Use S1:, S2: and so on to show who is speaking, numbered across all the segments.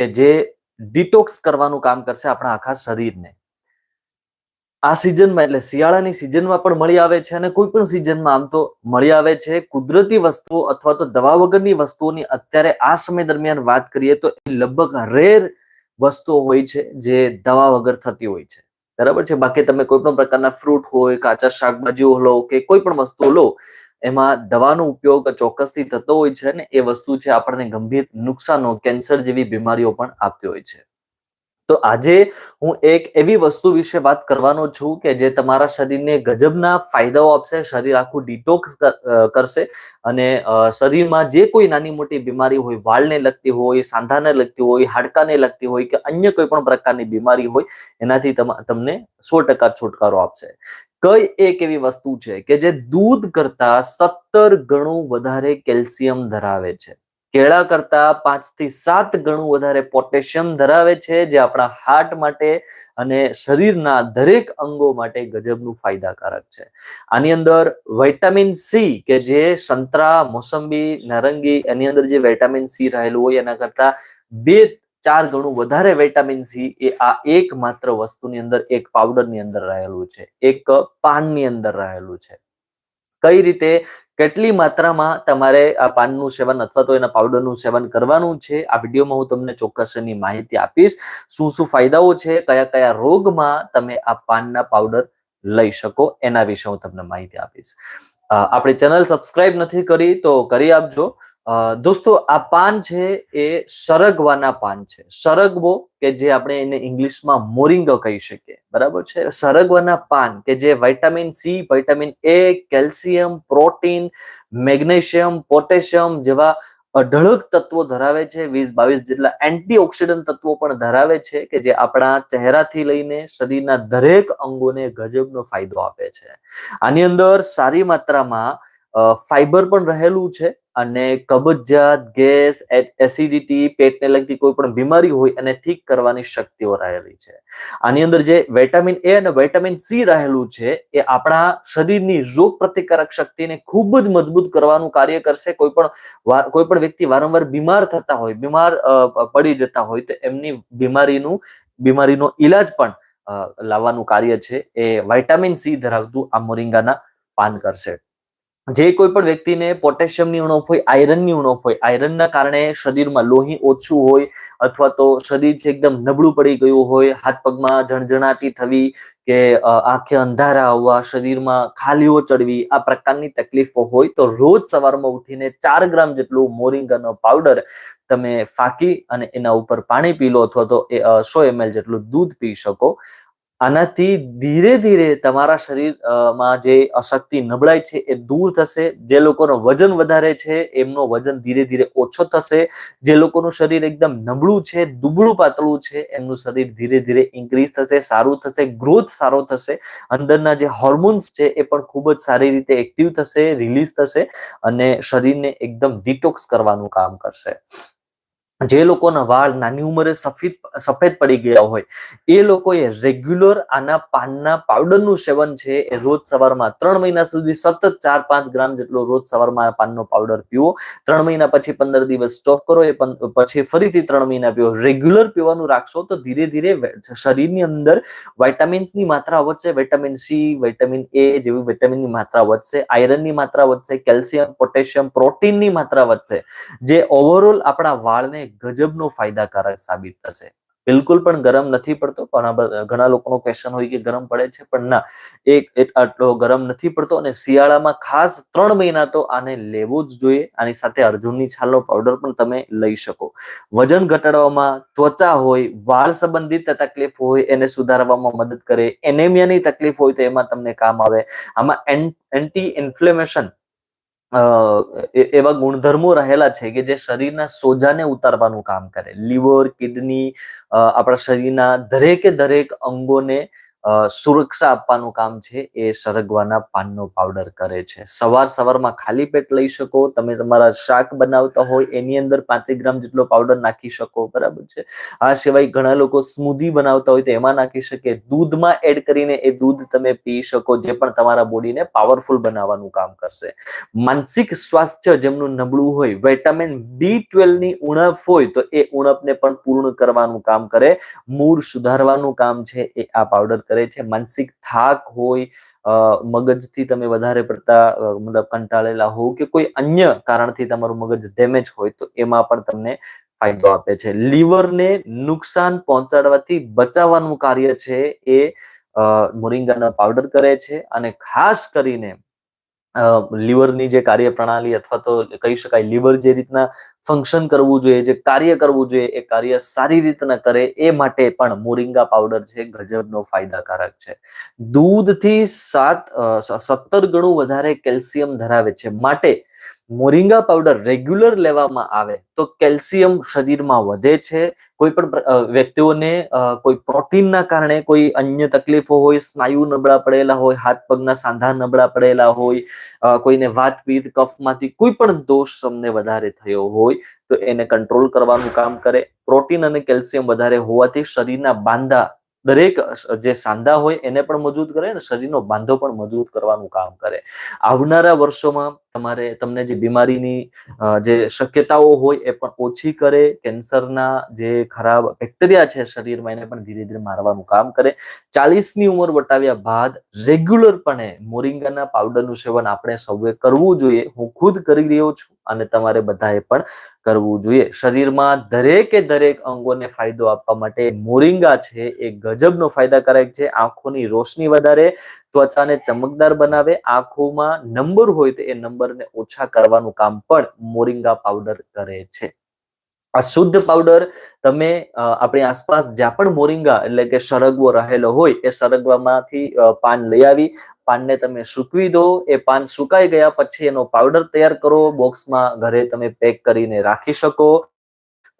S1: કે જે ડિટોક્સ કરવાનું કામ કરશે આપણા આખા શરીરને. આ સિઝનમાં એટલે શિયાળાની સિઝનમાં પણ મળી આવે છે અને કોઈ પણ સિઝનમાં આમ તો મળી આવે છે. કુદરતી વસ્તુઓ અથવા તો દવા વગરની વસ્તુઓની અત્યારે આ સમય દરમિયાન વાત કરીએ તો એ લગભગ રેર વસ્તુઓ હોય છે જે દવા વગર થતી હોય છે. બરાબર છે? બાકી તમે કોઈ પણ પ્રકારના ફ્રૂટ હોય, કાચા શાકભાજીઓ લો કે કોઈ પણ વસ્તુઓ લો એમાં દવાનો ઉપયોગ ચોક્કસથી થતો હોય છે ને એ વસ્તુ છે આપણને ગંભીર નુકસાનો, કેન્સર જેવી બીમારીઓ પણ આપતી હોય છે. તો આજે હું એક એવી વસ્તુ વિશે વાત કરવાનો છું કે જે તમારા શરીરને ગજબના ફાયદાઓ આપશે, શરીર આખું ડિટોક્સ કરશે અને શરીરમાં જે કોઈ નાની મોટી બીમારી હોય, વાળને લગતી હોય, સાંધાને લગતી હોય, હાડકાને લગતી હોય કે અન્ય કોઈ પણ પ્રકારની બીમારી હોય, એનાથી તમને સો ટકા છુટકારો આપશે. કઈ એક એવી વસ્તુ છે કે જે દૂધ કરતા સત્તર ગણું વધારે કેલ્શિયમ ધરાવે છે? કેળા કરતા પાંચથી સાત ગણું વધારે પોટેશિયમ ધરાવે છે, જે આપણા હાર્ટ માટે અને શરીરના દરેક અંગો માટે ગજબનું ફાયદાકારક છે. આની અંદર વિટામિન સી કે જે સંતરા, મોસંબી, નારંગી, એની અંદર જે વિટામિન સી રહેલું હોય, એના કરતા બે ચાર ગણું વધારે વિટામિન સી એ આ એક માત્ર વસ્તુની અંદર, એક પાવડરની અંદર રહેલું છે. એક પાનની અંદર રહેલું છે. કઈ રીતે, કેટલી માત્રામાં તમારે આ પાનનું સેવન અથવા તો એના પાવડરનું સેવન કરવાનું છે, આ વિડીયોમાં હું તમને ચોક્કસ એની માહિતી આપીશ. શું શું ફાયદાઓ છે, કયા કયા રોગમાં તમે આ પાનના પાવડર લઈ શકો, એના વિશે હું તમને માહિતી આપીશ. આપણી ચેનલ સબસ્ક્રાઇબ નથી કરી તો કરી આપજો. દોસ્તો, આ પાન છે એ સરગવાના પાન છે. સરગવો કે જે આપણે એને ઇંગ્લિશમાં મોરિંગો કહી શકીએ. બરાબર છે? સરગવાના પાન કે જે vitamin C vitamin A calcium protein magnesium potassium જેવા અઢળક તત્વો ધરાવે છે. વીસ બાવીસ જેટલા એન્ટીઓક્સિડન્ટ તત્વો પણ ધરાવે છે કે જે આપણા ચહેરાથી લઈને શરીરના દરેક અંગોને ગજબનો ફાયદો આપે છે. આની અંદર સારી માત્રામાં ફાઈબર પણ રહેલું છે. અને કબજિયાત, ગેસ એસિડિટી પેટને લગતી કોઈ પણ બીમારી હોય અને ઠીક કરવાની શક્તિઓ રહેલી છે. આની અંદર જે વિટામિન એ અને વિટામિન સી રહેલું છે, એ આપણા શરીરની રોગ પ્રતિકારક શક્તિને ખૂબ જ મજબૂત કરવાનું કાર્ય કરશે. કોઈ પણ કોઈ પણ વ્યક્તિ વારંવાર બીમાર થતા હોય, બીમાર પડી જતા હોય, તો એમની બીમારીનું, બીમારીનો ઈલાજ પણ લાવવાનું કાર્ય છે. એ વિટામિન સી ધરાવતું આ મોરિંગાના પાન કરશે. જે કોઈ પણ વ્યક્તિને પોટેશિયમની ઉણપ હોય આયરનની ઉણપ હોય આયરનના કારણે શરીરમાં લોહી ઓછું હોય અથવા તો શરીર છે એકદમ નબળું પડી ગયું હોય, હાથ પગમાં જણજણાટી થવી કે આંખે અંધારા આવવા, શરીરમાં ખાલીઓ ચડવી, આ પ્રકારની તકલીફો હોય તો રોજ સવારમાં ઉઠીને ચાર ગ્રામ જેટલું મોરિંગાનો પાવડર તમે ફાકી અને એના ઉપર પાણી પી લો અથવા તો સો એમએલ જેટલું દૂધ પી શકો. આનાથી ધીરે ધીરે તમારા શરીરમાં જે અશક્તિ નબળાઈ છે એ દૂર થશે, જે લોકોનો વજન વધારે છે એમનો વજન ધીરે ધીરે ઓછો થશે, જે લોકોનું શરીર એકદમ નબળું છે, દુબળું પાતળું છે, એમનું શરીર ધીરે ધીરે ઇન્ક્રીઝ થશે, સારું થશે ગ્રોથ સારો થશે, અંદરના જે હોર્મોન્સ છે એ પણ ખૂબ જ સારી રીતે એક્ટિવ થશે રિલીઝ થશે અને શરીરને એકદમ ડિટોક્સ કરવાનું કામ કરશે. જે લોકોના વાળ નાની ઉંમરે સફેદ સફેદ પડી ગયા હોય, એ લોકોએ રેગ્યુલર આના પાનના પાવડરનું સેવન છે એ રોજ સવારમાં ત્રણ મહિના સુધી સતત ચાર પાંચ ગ્રામ જેટલો રોજ સવારમાં પાનનો પાવડર પીવો. ત્રણ મહિના પછી પંદર દિવસ સ્ટોપ કરો, એ પછી ફરીથી ત્રણ મહિના પીવો. રેગ્યુલર પીવાનું રાખશો તો ધીરે ધીરે શરીરની અંદર વાઇટામિન્સની માત્રા વધશે. વિટામિન સી, વિટામિન એ જેવી વિટામિનની માત્રા વધશે. આયરનની માત્રા વધશે. કેલ્શિયમ, પોટેશિયમ, પ્રોટીનની માત્રા વધશે. જે ઓવરઓલ આપણા વાળને ગજબનો ફાયદાકારક સાબિત થશે. બિલકુલ પણ ગરમ નથી પડતો. ઘણા ઘણા લોકોનો ક્વેશ્ચન હોય કે ગરમ પડે છે પણ ના. એક આટલો ગરમ નથી પડતો અને શિયાળામાં ખાસ ત્રણ મહિના તો આને લેવો જ જોઈએ. આની સાથે અર્જુનની છાલનો પાવડર પણ તમે લઈ શકો. વજન ઘટાડવામાં ત્વચા હોય, વાળ સંબંધિત તકલીફ હોય, એને સુધારવામાં મદદ કરે. એનેમિયાની તકલીફ હોય તો એમાં તમને કામ આવે. આમાં એન્ટી ઇન્ફ્લેમેશન એવા ગુણધર્મો રહેલા છે કે જે શરીરના સોજાને ઉતારવાનું કામ કરે. લીવર, કિડની આપણા શરીરના દરેકે દરેક અંગોને સુરક્ષા આપવાનું કામ છે એ સરગવાના પાનનો પાવડર કરે છે. સવાર સવારમાં ખાલી પેટ લઈ શકો, તમે તમારા શાક બનાવતા હોય એની અંદર પાંચેક ગ્રામ જેટલો પાવડર નાખી શકો, બરાબર છે? આ સિવાય ઘણા લોકો સ્મૂધી બનાવતા હોય તો એમાં નાખી શકે. દૂધમાં એડ કરીને એ દૂધ તમે પી શકો, જે પણ તમારા બોડીને પાવરફુલ બનાવવાનું કામ કરશે. માનસિક સ્વાસ્થ્ય જેમનું નબળું હોય વિટામિન બી ટ્વેલ્વની ઉણપ હોય તો એ ઉણપને પણ પૂર્ણ કરવાનું કામ કરે. મૂડ સુધારવાનું કામ છે એ આ પાવડર કરે છે. માનસિક થાક હોય મગજથી તમે વધારે પડતા મતલબ કંટાળેલા હોવ કે કોઈ અન્ય કારણથી તમારું મગજ ડેમેજ હોય તો એમાં પણ તમને ફાયદો આપે છે. લીવરને નુકસાન પહોંચાડવાથી બચાવવાનું કાર્ય છે એ મોરિંગાના પાવડર કરે છે અને ખાસ કરીને લીવરની જે કાર્યપ્રણાલી અથવા તો કહી શકાય લીવર જે રીતના ફંક્શન કરવું જોઈએ, જે કાર્ય કરવું જોઈએ, એ કાર્ય સારી રીતના કરે એ માટે પણ મોરિંગા પાવડર છે ગજબનો ફાયદાકારક છે. દૂધથી સાત સત્તર ગણું વધારે કેલ્શિયમ ધરાવે છે. માટે મોરિંગા પાવડર રેગ્યુલર લેવામાં આવે તો કેલ્શિયમ શરીરમાં વધે છે. કોઈ પણ વ્યક્તિઓને કોઈ પ્રોટીનના કારણે કોઈ અન્ય તકલીફો હોય, સ્નાયુ નબળા પડેલા હોય, હાથ પગના સાંધા નબળા પડેલા હોય કોઈને વાત પિત્ત કફમાંથી કોઈ પણ દોષ તમને વધારે થયો હોય તો એને કંટ્રોલ કરવાનું કામ કરે. પ્રોટીન અને કેલ્શિયમ વધારે હોવાથી શરીરના બાંધા દરેક જે સાંધા હોય એને પણ મજબૂત કરે ને શરીરનો બાંધો પણ મજબૂત કરવાનું કામ કરે. આવનારા વર્ષોમાં તમારે તમને જે બીમારીની જે શક્યતાઓ હોય એ પણ ઓછી કરે, કેન્સરના જે ખરાબ બેક્ટેરિયા છે શરીરમાં એને પણ ધીરે ધીરે મારવાનું કામ કરે. ચાલીસની ઉંમર વટાવ્યા બાદ રેગ્યુલરપણે મોરિંગાના પાવડરનું સેવન આપણે સૌએ કરવું જોઈએ. હું ખુદ કરી રહ્યો છું. અને તમારે બધાએ પણ કરવું જોઈએ. શરીરમાં દરેકે દરેક અંગોને ફાયદો આપવા માટે મોરિંગા છે એ ગજબનો ફાયદાકારક છે. આંખોની રોશની વધારે, ત્વચાને ચમકદાર બનાવે, આંખોમાં નંબર હોય તો એ નંબરને ઓછા કરવાનું કામ પણ મોરિંગા પાવડર કરે છે. આ શુદ્ધ પાવડર તમે આપણી આસપાસ જ્યાં પણ મોરિંગા એટલે કે સરગવો રહેલો હોય, એ સરગવામાંથી પાન લઈ આવી, પાનને તમે સૂકવી દો, એ પાન સુકાઈ ગયા પછી એનો પાવડર તૈયાર કરો, બોક્સમાં ઘરે તમે પેક કરીને રાખી શકો.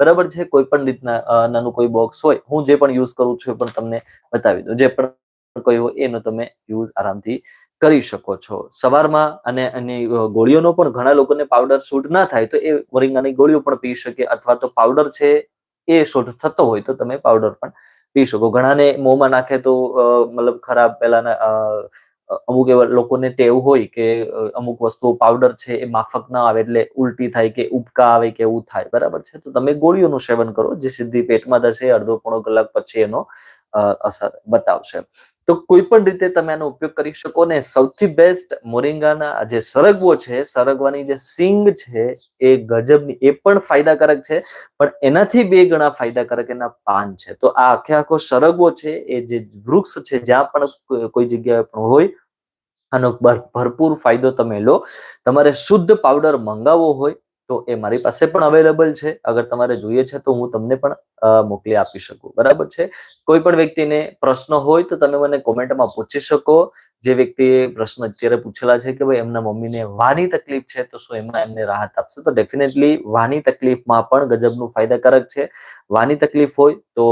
S1: બરાબર છે? કોઈ પણ રીતના નાનું કોઈ બોક્સ હોય, હું જે પણ યુઝ કરું છું એ પણ તમને બતાવી દઉં. જે પણ કોઈ હોય એનો તમે યુઝ આરામથી કરી શકો છો. સવારમાં અને એની ગોળીઓનો પણ ઘણા લોકોને પાવડર શૂટ ના થાય તો એ મોરિંગાની ગોળીઓ પણ પી શકે અથવા તો પાવડર છે એ શૂટ થતો હોય તો તમે પાવડર પણ પી શકો. ઘણાને મોંમાં નાખે તો મતલબ ખરાબ અ, અમુક એવા લોકોને ટેવ હોય કે અમુક વસ્તુઓ પાવડર છે એ માફક ના આવે એટલે ઉલટી થાય કે ઉબકા આવે કે એવું થાય. બરાબર છે? તો તમે ગોળીઓનું સેવન કરો જે સીધી પેટમાં જશે અડધો પોણો કલાક પછી એનો અસર બતાવશે. તો કોઈ પણ રીતે તમે આનો ઉપયોગ કરી શકો ને સૌથી બેસ્ટ મોરિંગાના જે સરગવો છે, સરગવાની જે સિંગ છે, એ ગજબની, એ પણ ફાયદાકારક છે, પણ એનાથી બે ગણા ફાયદાકારક એના પાન છે. તો આ આખે આખો સરગવો છે, એ જે વૃક્ષ છે, જ્યાં પણ કોઈ જગ્યાએ પણ હોય, આનો ભર- ભરપૂર ફાયદો તમે લો. તમારે શુદ્ધ પાવડર મંગાવવો હોય તો એ મારી પાસે પણ અવેલેબલ છે. અગર તમારે જોઈએ છે તો હું તમને પણ મોકલી આપી શકું. બરાબર છે? કોઈ પણ વ્યક્તિને પ્રશ્ન હોય તો તમે મને કોમેન્ટમાં પૂછી શકો. જે વ્યક્તિએ પ્રશ્ન અત્યારે પૂછેલા છે કે ભાઈ એમના મમ્મીને વાની તકલીફ છે તો શું એમાં એમને રાહત આપશે? તો ડેફિનેટલી વાની તકલીફમાં પણ ગજબનું ફાયદાકારક છે. વાની તકલીફ હોય તો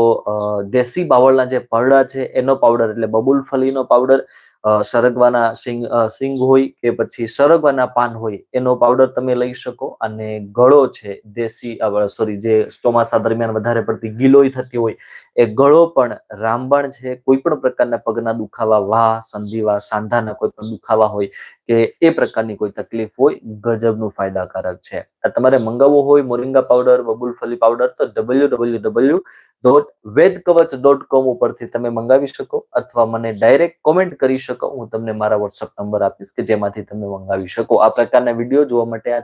S1: દેશી બાવળના જે પરડા છે, એનો પાવડર એટલે બબુલ ફલીનો પાવડર સરગવાના સિંગ સિંગ હોય કે પછી સરગવાના પાન હોય, એનો પાવડર તમે લઈ શકો. અને ગળો છે, દેશી સોરી, જે ચોમાસા દરમિયાન વધારે પડતી ગીલોય થતી હોય, એ ગળો પણ રામબાણ છે કોઈ પણ પ્રકારના પગના દુખાવા, વાહ, સંધિવા, સાંધાના કોઈ પણ દુખાવા હોય કે એ પ્રકારની કોઈ તકલીફ હોય, ગજબનું ફાયદાકારક છે. તમારે મંગાવવો હોય, મોરિંગા પાવડર, બબુલ ફલી પાવડર, તો W W W dot Ved Kavach dot com ઉપરથી તમે મંગાવી શકો અથવા મને ડાયરેક્ટ કોમેન્ટ કરી શકો. હું તમને મારા વોટ્સઅપ નંબર આપીશ કે જેમાંથી તમે મંગાવી શકો. આ પ્રકારના વીડિયો જોવા માટે આ